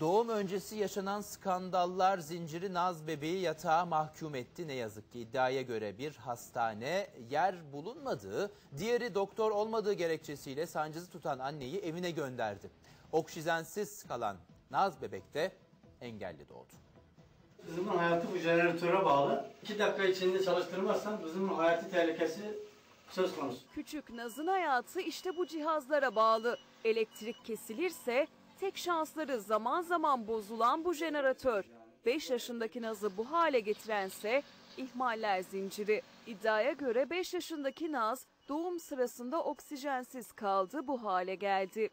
Doğum öncesi yaşanan skandallar zinciri Naz bebeği yatağa mahkum etti. Ne yazık ki iddiaya göre bir hastane yer bulunmadığı, diğeri doktor olmadığı gerekçesiyle sancısı tutan anneyi evine gönderdi. Oksijensiz kalan Naz bebek de engelli doğdu. Kızımın hayatı bu jeneratöre bağlı. 2 dakika içinde çalıştırmazsam kızımın hayati tehlikesi söz konusu. Küçük Naz'ın hayatı işte bu cihazlara bağlı. Elektrik kesilirse tek şansları zaman zaman bozulan bu jeneratör. 5 yaşındaki Naz'ı bu hale getirense ihmaller zinciri. İddiaya göre 5 yaşındaki Naz doğum sırasında oksijensiz kaldı bu hale geldi. 4,5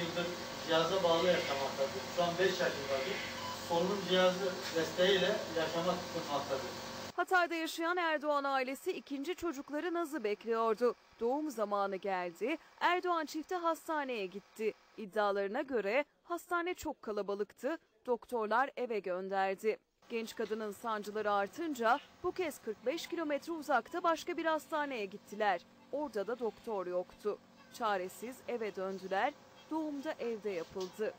yıldır cihaza bağlı yaşamaktadır. Şu an 5 yaşındadır. Solunum cihazı desteğiyle yaşamak tutmaktadır. Hatay'da yaşayan Erdoğan ailesi ikinci çocukları Naz'ı bekliyordu. Doğum zamanı geldi. Erdoğan çifti hastaneye gitti. İddialarına göre hastane çok kalabalıktı. Doktorlar eve gönderdi. Genç kadının sancıları artınca bu kez 45 kilometre uzakta başka bir hastaneye gittiler. Orada da doktor yoktu. Çaresiz eve döndüler. Doğumda evde yapıldı.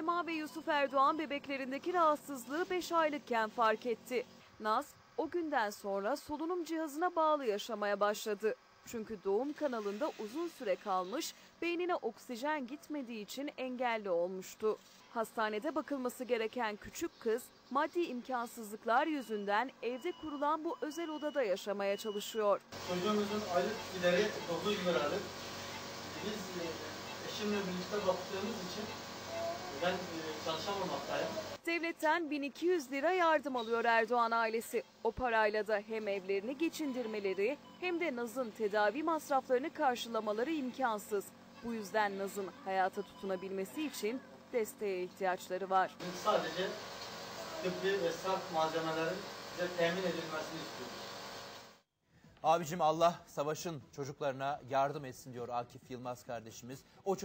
Sema ve Yusuf Erdoğan bebeklerindeki rahatsızlığı 5 aylıkken fark etti. Naz o günden sonra solunum cihazına bağlı yaşamaya başladı. Çünkü doğum kanalında uzun süre kalmış, beynine oksijen gitmediği için engelli olmuştu. Hastanede bakılması gereken küçük kız maddi imkansızlıklar yüzünden evde kurulan bu özel odada yaşamaya çalışıyor. Çocuğumuzun aylık gideri 9 liradır. Biz e, eşimle birlikte baktığımız için ben e, çalışamamaktayım. Devletten 1200 lira yardım alıyor Erdoğan ailesi. O parayla da hem evlerini geçindirmeleri hem de Naz'ın tedavi masraflarını karşılamaları imkansız. Bu yüzden Naz'ın hayata tutunabilmesi için desteğe ihtiyaçları var. Biz sadece tıbbi ve sağlık malzemelerin bize temin edilmesini istiyoruz. Abicim Allah savaşın çocuklarına yardım etsin diyor Akif Yılmaz kardeşimiz. O çocuk